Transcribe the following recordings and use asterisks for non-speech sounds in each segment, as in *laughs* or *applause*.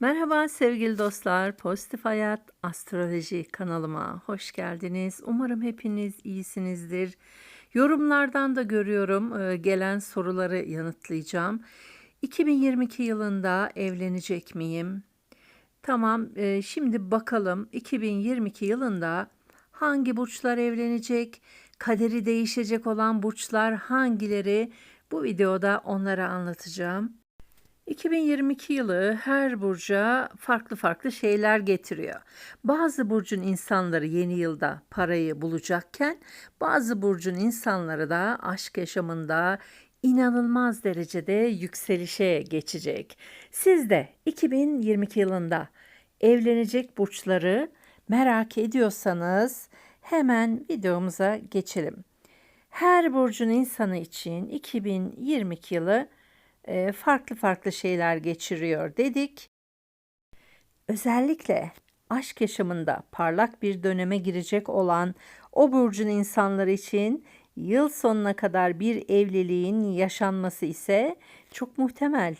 Merhaba sevgili dostlar. Pozitif Hayat Astroloji kanalıma hoş geldiniz. Umarım hepiniz iyisinizdir. Yorumlardan da görüyorum e, gelen soruları yanıtlayacağım. 2022 yılında evlenecek miyim? Tamam, e, şimdi bakalım 2022 yılında hangi burçlar evlenecek? Kaderi değişecek olan burçlar hangileri? Bu videoda onları anlatacağım. 2022 yılı her burca farklı farklı şeyler getiriyor. Bazı burcun insanları yeni yılda parayı bulacakken bazı burcun insanları da aşk yaşamında inanılmaz derecede yükselişe geçecek. Siz de 2022 yılında evlenecek burçları merak ediyorsanız hemen videomuza geçelim. Her burcun insanı için 2022 yılı farklı farklı şeyler geçiriyor dedik. Özellikle aşk yaşamında parlak bir döneme girecek olan o burcun insanları için yıl sonuna kadar bir evliliğin yaşanması ise çok muhtemel.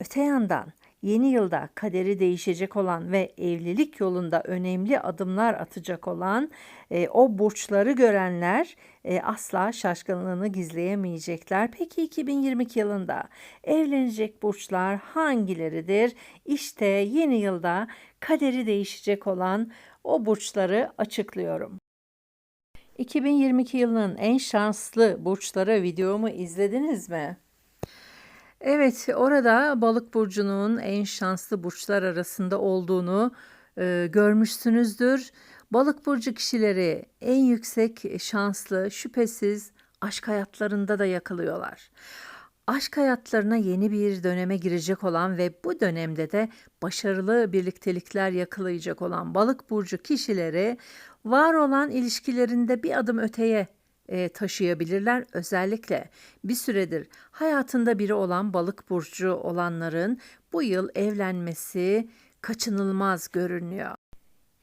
Öte yandan yeni yılda kaderi değişecek olan ve evlilik yolunda önemli adımlar atacak olan e, o burçları görenler e, asla şaşkınlığını gizleyemeyecekler. Peki 2022 yılında evlenecek burçlar hangileridir? İşte yeni yılda kaderi değişecek olan o burçları açıklıyorum. 2022 yılının en şanslı burçları videomu izlediniz mi? Evet, orada Balık burcunun en şanslı burçlar arasında olduğunu e, görmüşsünüzdür. Balık burcu kişileri en yüksek şanslı, şüphesiz aşk hayatlarında da yakalıyorlar. Aşk hayatlarına yeni bir döneme girecek olan ve bu dönemde de başarılı birliktelikler yakalayacak olan balık burcu kişileri var olan ilişkilerinde bir adım öteye e, taşıyabilirler. Özellikle bir süredir hayatında biri olan balık burcu olanların bu yıl evlenmesi kaçınılmaz görünüyor.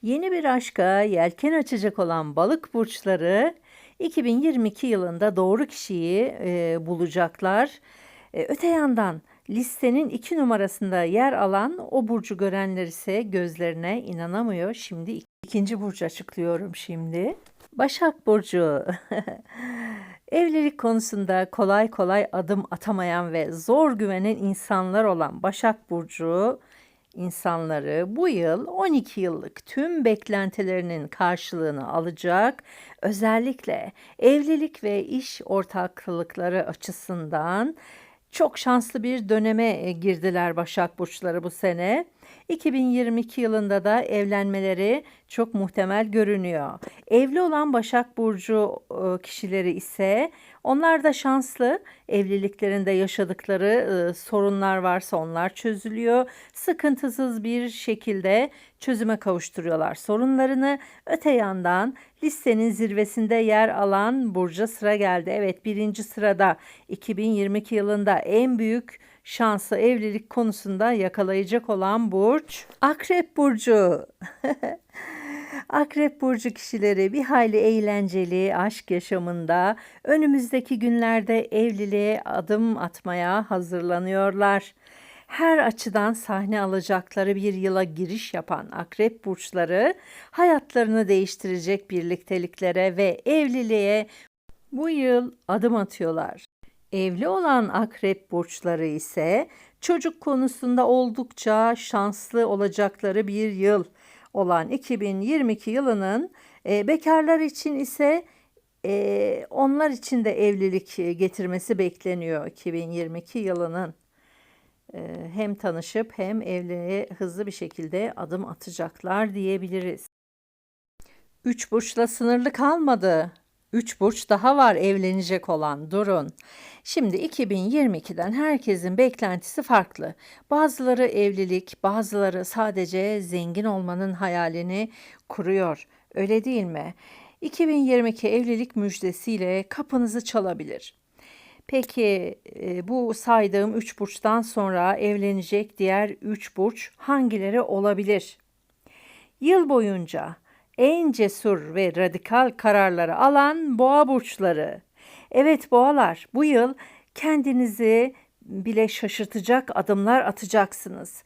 Yeni bir aşka yelken açacak olan balık burçları 2022 yılında doğru kişiyi e, bulacaklar. E, öte yandan listenin iki numarasında yer alan o burcu görenler ise gözlerine inanamıyor. Şimdi ikinci burcu açıklıyorum şimdi. Başak Burcu. *laughs* Evlilik konusunda kolay kolay adım atamayan ve zor güvenen insanlar olan Başak Burcu insanları bu yıl 12 yıllık tüm beklentilerinin karşılığını alacak. Özellikle evlilik ve iş ortaklıkları açısından çok şanslı bir döneme girdiler Başak Burçları bu sene. 2022 yılında da evlenmeleri çok muhtemel görünüyor. Evli olan Başak Burcu e, kişileri ise onlar da şanslı. Evliliklerinde yaşadıkları e, sorunlar varsa onlar çözülüyor. Sıkıntısız bir şekilde çözüme kavuşturuyorlar sorunlarını. Öte yandan listenin zirvesinde yer alan Burcu'ya sıra geldi. Evet birinci sırada 2022 yılında en büyük şansı evlilik konusunda yakalayacak olan burç Akrep burcu. *laughs* Akrep burcu kişileri bir hayli eğlenceli aşk yaşamında önümüzdeki günlerde evliliğe adım atmaya hazırlanıyorlar. Her açıdan sahne alacakları bir yıla giriş yapan akrep burçları hayatlarını değiştirecek birlikteliklere ve evliliğe bu yıl adım atıyorlar. Evli olan akrep burçları ise çocuk konusunda oldukça şanslı olacakları bir yıl olan 2022 yılının e, bekarlar için ise e, onlar için de evlilik getirmesi bekleniyor 2022 yılının. E, hem tanışıp hem evliliğe hızlı bir şekilde adım atacaklar diyebiliriz. Üç burçla sınırlı kalmadı. Üç burç daha var evlenecek olan durun. Şimdi 2022'den herkesin beklentisi farklı. Bazıları evlilik, bazıları sadece zengin olmanın hayalini kuruyor. Öyle değil mi? 2022 evlilik müjdesiyle kapınızı çalabilir. Peki e, bu saydığım 3 burçtan sonra evlenecek diğer 3 burç hangileri olabilir? Yıl boyunca en cesur ve radikal kararları alan boğa burçları. Evet boğalar bu yıl kendinizi bile şaşırtacak adımlar atacaksınız.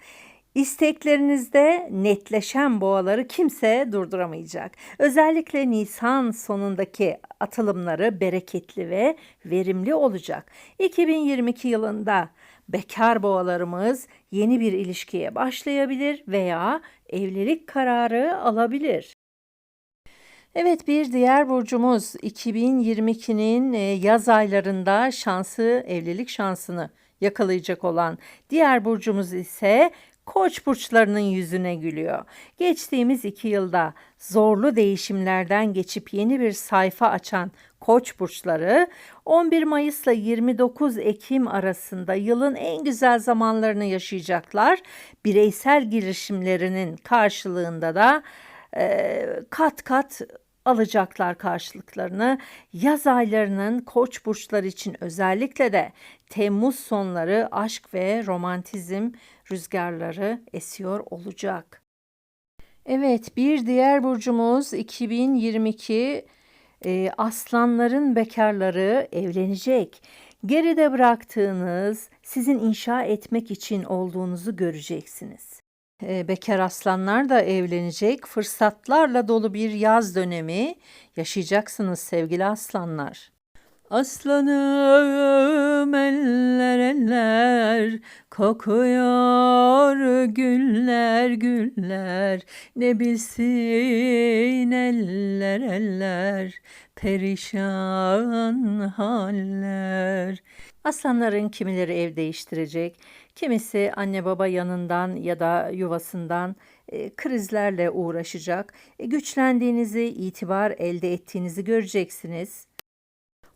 İsteklerinizde netleşen boğaları kimse durduramayacak. Özellikle Nisan sonundaki atılımları bereketli ve verimli olacak. 2022 yılında bekar boğalarımız yeni bir ilişkiye başlayabilir veya evlilik kararı alabilir. Evet bir diğer burcumuz 2022'nin e, yaz aylarında şansı, evlilik şansını yakalayacak olan diğer burcumuz ise Koç burçlarının yüzüne gülüyor. Geçtiğimiz iki yılda zorlu değişimlerden geçip yeni bir sayfa açan Koç burçları 11 Mayıs ile 29 Ekim arasında yılın en güzel zamanlarını yaşayacaklar. Bireysel girişimlerinin karşılığında da e, kat kat alacaklar karşılıklarını. Yaz aylarının koç burçları için özellikle de Temmuz sonları aşk ve romantizm rüzgarları esiyor olacak. Evet bir diğer burcumuz 2022 e, aslanların bekarları evlenecek. Geride bıraktığınız sizin inşa etmek için olduğunuzu göreceksiniz. E, bekar aslanlar da evlenecek. Fırsatlarla dolu bir yaz dönemi yaşayacaksınız sevgili aslanlar. Aslanım eller eller kokuyor güller güller ne bilsin eller eller perişan haller. Aslanların kimileri ev değiştirecek, kimisi anne baba yanından ya da yuvasından e, krizlerle uğraşacak. E, güçlendiğinizi, itibar elde ettiğinizi göreceksiniz.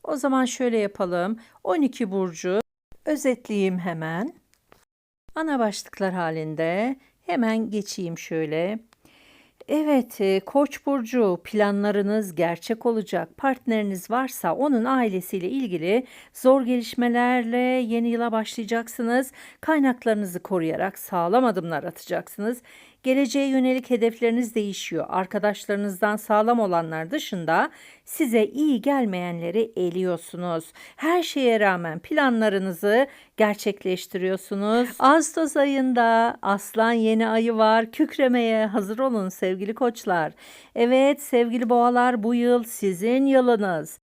O zaman şöyle yapalım. 12 burcu özetleyeyim hemen. Ana başlıklar halinde hemen geçeyim şöyle. Evet, e, Koç burcu planlarınız gerçek olacak. Partneriniz varsa onun ailesiyle ilgili zor gelişmelerle yeni yıla başlayacaksınız. Kaynaklarınızı koruyarak sağlam adımlar atacaksınız. Geleceğe yönelik hedefleriniz değişiyor. Arkadaşlarınızdan sağlam olanlar dışında size iyi gelmeyenleri eliyorsunuz. Her şeye rağmen planlarınızı gerçekleştiriyorsunuz. Ağustos ayında Aslan yeni ayı var. Kükremeye hazır olun sevgili koçlar. Evet sevgili boğalar bu yıl sizin yılınız.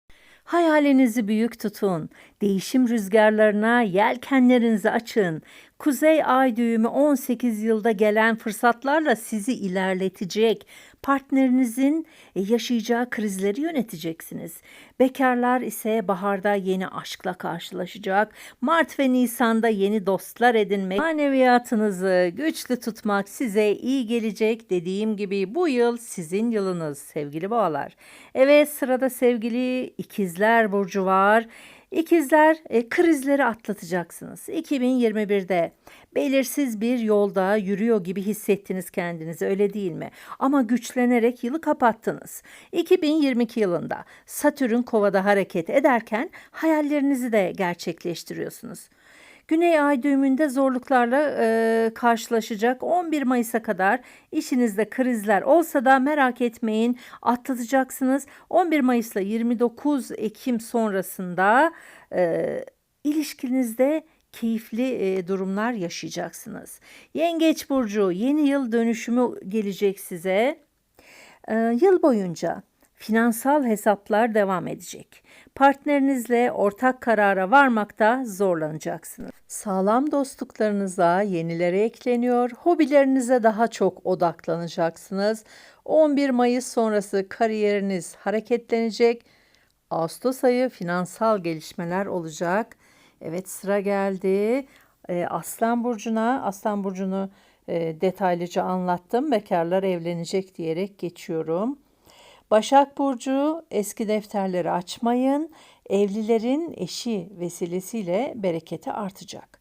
Hayalinizi büyük tutun. Değişim rüzgarlarına yelkenlerinizi açın. Kuzey ay düğümü 18 yılda gelen fırsatlarla sizi ilerletecek. Partnerinizin yaşayacağı krizleri yöneteceksiniz. Bekarlar ise baharda yeni aşkla karşılaşacak. Mart ve Nisan'da yeni dostlar edinmek, maneviyatınızı güçlü tutmak size iyi gelecek. Dediğim gibi bu yıl sizin yılınız sevgili boğalar. Evet sırada sevgili ikizler burcu var. İkizler e, krizleri atlatacaksınız. 2021'de belirsiz bir yolda yürüyor gibi hissettiniz kendinizi öyle değil mi? Ama güçlenerek yılı kapattınız. 2022 yılında Satürn kovada hareket ederken hayallerinizi de gerçekleştiriyorsunuz. Güney ay düğümünde zorluklarla e, karşılaşacak 11 Mayıs'a kadar işinizde krizler olsa da merak etmeyin atlatacaksınız. 11 Mayıs ile 29 Ekim sonrasında e, ilişkinizde keyifli e, durumlar yaşayacaksınız. Yengeç burcu yeni yıl dönüşümü gelecek size. E, yıl boyunca finansal hesaplar devam edecek. Partnerinizle ortak karara varmakta zorlanacaksınız. Sağlam dostluklarınıza yenileri ekleniyor. Hobilerinize daha çok odaklanacaksınız. 11 Mayıs sonrası kariyeriniz hareketlenecek. Ağustos ayı finansal gelişmeler olacak. Evet sıra geldi. Ee, Aslan Burcu'na. Aslan Burcu'nu e, detaylıca anlattım. Bekarlar evlenecek diyerek geçiyorum. Başak Burcu eski defterleri açmayın. Evlilerin eşi vesilesiyle bereketi artacak.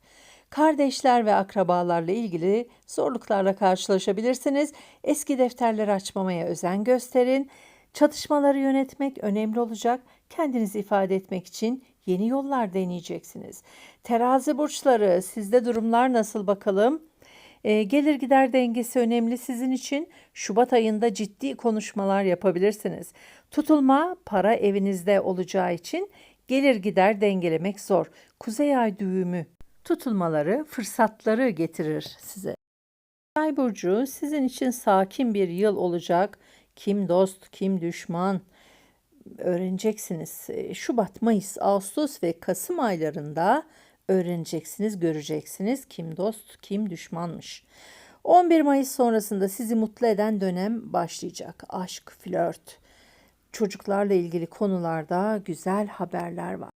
Kardeşler ve akrabalarla ilgili zorluklarla karşılaşabilirsiniz. Eski defterleri açmamaya özen gösterin. Çatışmaları yönetmek önemli olacak. Kendinizi ifade etmek için yeni yollar deneyeceksiniz. Terazi burçları sizde durumlar nasıl bakalım? E, gelir gider dengesi önemli sizin için. Şubat ayında ciddi konuşmalar yapabilirsiniz. Tutulma para evinizde olacağı için gelir gider dengelemek zor. Kuzey ay düğümü tutulmaları fırsatları getirir size. Ay burcu sizin için sakin bir yıl olacak. Kim dost, kim düşman öğreneceksiniz. E, Şubat, Mayıs, Ağustos ve Kasım aylarında öğreneceksiniz, göreceksiniz kim dost, kim düşmanmış. 11 Mayıs sonrasında sizi mutlu eden dönem başlayacak. Aşk, flört, çocuklarla ilgili konularda güzel haberler var.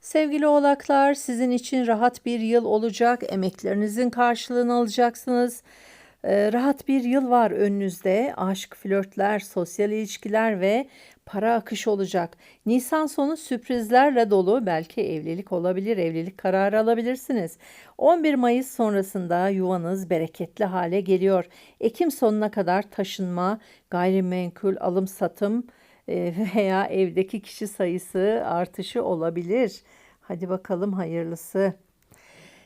Sevgili oğlaklar, sizin için rahat bir yıl olacak. Emeklerinizin karşılığını alacaksınız. Ee, rahat bir yıl var önünüzde. Aşk, flörtler, sosyal ilişkiler ve para akışı olacak. Nisan sonu sürprizlerle dolu. Belki evlilik olabilir, evlilik kararı alabilirsiniz. 11 Mayıs sonrasında yuvanız bereketli hale geliyor. Ekim sonuna kadar taşınma, gayrimenkul alım satım e, *laughs* veya evdeki kişi sayısı artışı olabilir. Hadi bakalım hayırlısı.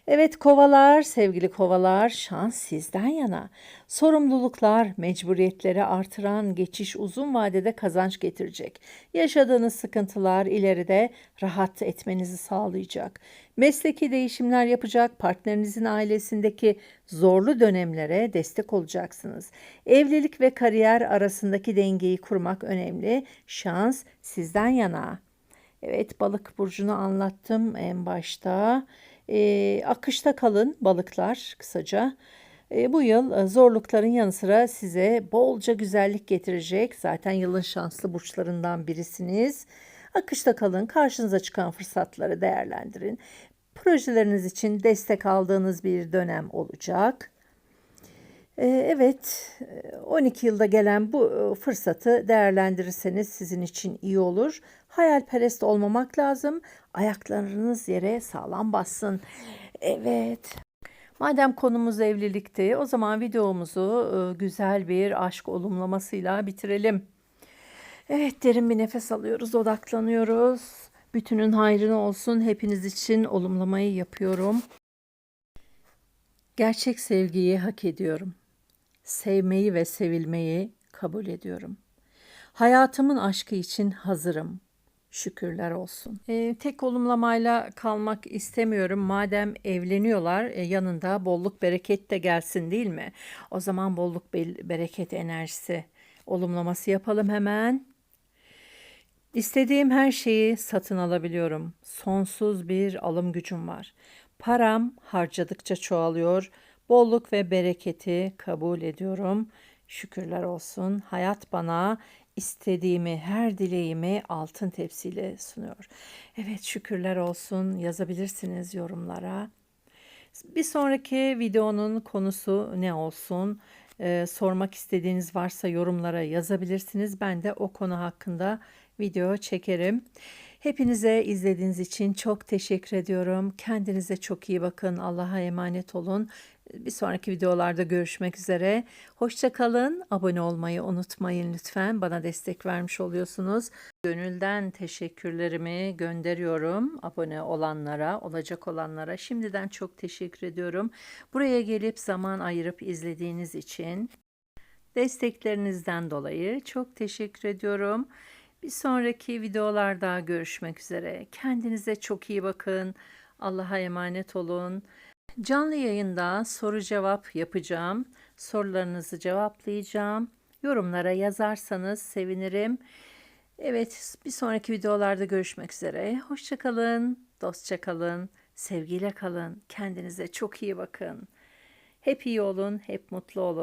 Evet kovalar, sevgili kovalar, şans sizden yana. Sorumluluklar, mecburiyetleri artıran geçiş uzun vadede kazanç getirecek. Yaşadığınız sıkıntılar ileride rahat etmenizi sağlayacak. Mesleki değişimler yapacak, partnerinizin ailesindeki zorlu dönemlere destek olacaksınız. Evlilik ve kariyer arasındaki dengeyi kurmak önemli. Şans sizden yana. Evet balık burcunu anlattım en başta. E, akışta kalın balıklar kısaca. E, bu yıl e, zorlukların yanı sıra size bolca güzellik getirecek. Zaten yılın şanslı burçlarından birisiniz. Akışta kalın, karşınıza çıkan fırsatları değerlendirin. Projeleriniz için destek aldığınız bir dönem olacak. Ee, evet, 12 yılda gelen bu e, fırsatı değerlendirirseniz sizin için iyi olur. Hayalperest olmamak lazım. Ayaklarınız yere sağlam bassın. Evet. Madem konumuz evlilikti, o zaman videomuzu e, güzel bir aşk olumlamasıyla bitirelim. Evet, derin bir nefes alıyoruz, odaklanıyoruz. Bütünün hayrına olsun. Hepiniz için olumlamayı yapıyorum. Gerçek sevgiyi hak ediyorum sevmeyi ve sevilmeyi kabul ediyorum. Hayatımın aşkı için hazırım. Şükürler olsun. E, tek olumlamayla kalmak istemiyorum. Madem evleniyorlar e, yanında bolluk bereket de gelsin değil mi? O zaman bolluk bereket enerjisi olumlaması yapalım hemen. İstediğim her şeyi satın alabiliyorum. Sonsuz bir alım gücüm var. Param harcadıkça çoğalıyor. Bolluk ve bereketi kabul ediyorum. Şükürler olsun. Hayat bana istediğimi, her dileğimi altın tepsiyle sunuyor. Evet şükürler olsun. Yazabilirsiniz yorumlara. Bir sonraki videonun konusu ne olsun? Ee, sormak istediğiniz varsa yorumlara yazabilirsiniz. Ben de o konu hakkında video çekerim. Hepinize izlediğiniz için çok teşekkür ediyorum. Kendinize çok iyi bakın. Allah'a emanet olun. Bir sonraki videolarda görüşmek üzere. Hoşça kalın. Abone olmayı unutmayın lütfen. Bana destek vermiş oluyorsunuz. Gönülden teşekkürlerimi gönderiyorum abone olanlara, olacak olanlara. Şimdiden çok teşekkür ediyorum. Buraya gelip zaman ayırıp izlediğiniz için desteklerinizden dolayı çok teşekkür ediyorum. Bir sonraki videolarda görüşmek üzere. Kendinize çok iyi bakın. Allah'a emanet olun. Canlı yayında soru cevap yapacağım. Sorularınızı cevaplayacağım. Yorumlara yazarsanız sevinirim. Evet, bir sonraki videolarda görüşmek üzere. Hoşçakalın, dostça kalın, sevgiyle kalın. Kendinize çok iyi bakın. Hep iyi olun, hep mutlu olun.